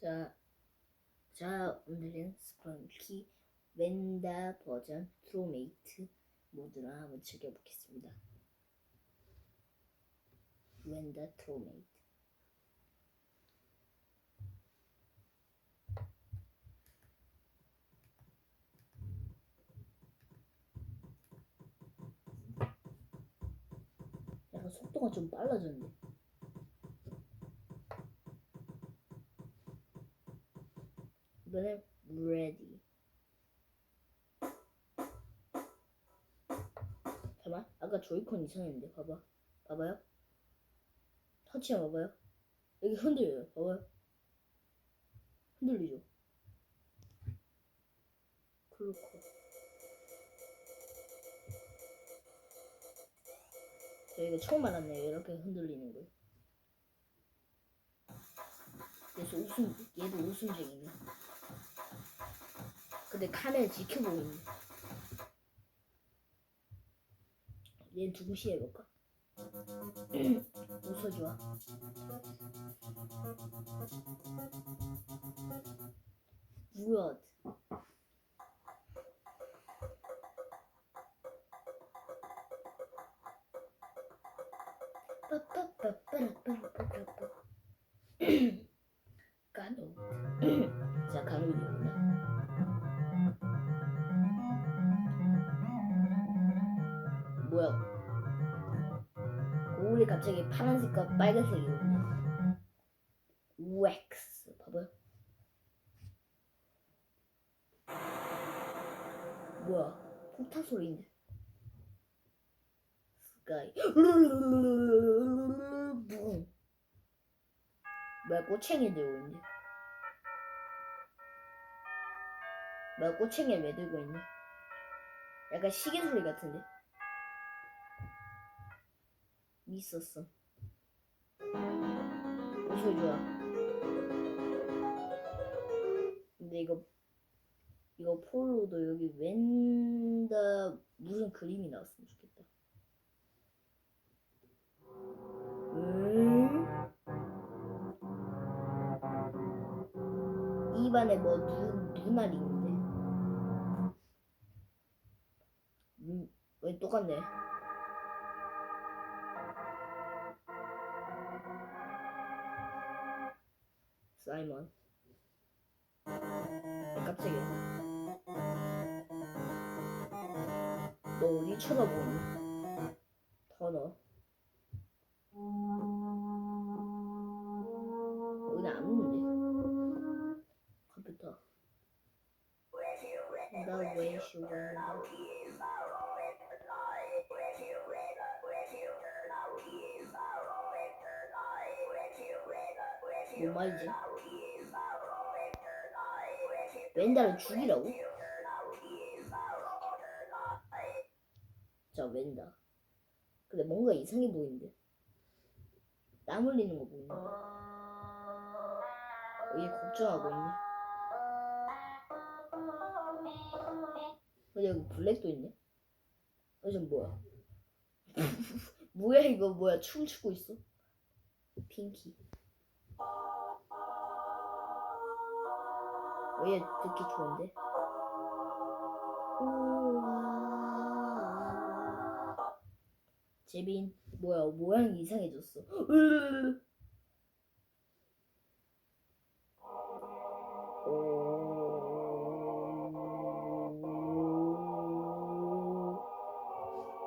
자, 자 오늘은 스펀키 웬다 버전 트로메이트 모드를 한번 즐겨보겠습니다. 웬다 트로메이트. 약간 속도가 좀 빨라졌네. 이번엔 ready. 잠깐 아까 조이콘 이상했는데. 봐봐. 봐봐요. 터치해 봐봐요. 여기 흔들려요. 봐봐요. 흔들리죠? 그렇고. 저 이거 처음 알았네요 이렇게 흔들리는 거 그래서 웃음 얘도 웃음쟁이네 근데 카메라 지켜보고 있네. 얘 누구시 해볼까? 웃어줘. 뭐야? 까노. 자, 가로이구나. 뭐야? 거울이 갑자기 파란색과 빨간색이거든요. 웩스 봐봐요. 뭐야? 폭탄 소리인데. 스카이. 붕. 뭐야 꼬챙이 들고 있네. 뭐야 꼬챙이 왜 들고 있네? 약간 시계 소리 같은데. 있었어. 웃어줘야. 근데 이거 이거 폴로도 여기 웬다 무슨 그림이 나왔으면 좋겠다. 음? 입안에 뭐 눈, 눈알이 있 사이먼. 아, 깜짝이야. 너 어디 쳐다보니? 터너. 여기 안 오는데. 컴퓨터. 나왜 쉬워? 뭔 말이지? 웬다를 죽이라고? 자 웬다. 근데 뭔가 이상해 보이는데? 땀 흘리는 거 보이네 어, 얘 걱정하고 있네. 근데 여기 블랙도 있네? 어, 저 뭐야? 뭐야 이거 뭐야? 춤추고 있어? 핑키 얘 듣기 좋은데? 우와. 재빈, 뭐야, 모양이 이상해졌어.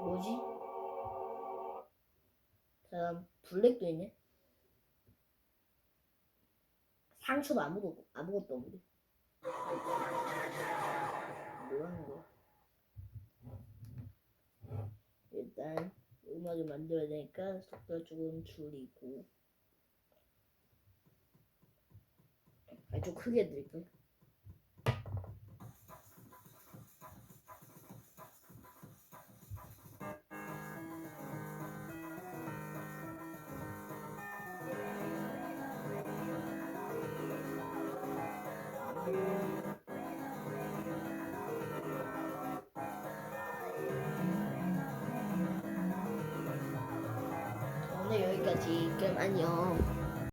뭐지? 다음, 블랙도 있네? 상처도 아무것도, 아무것도 없는데. 뭐 하는 거야? 일단 음악을 만들어야 되니까 속도 조금 줄이고 아, 좀 크게 드릴까 여기까지. 그럼 안녕.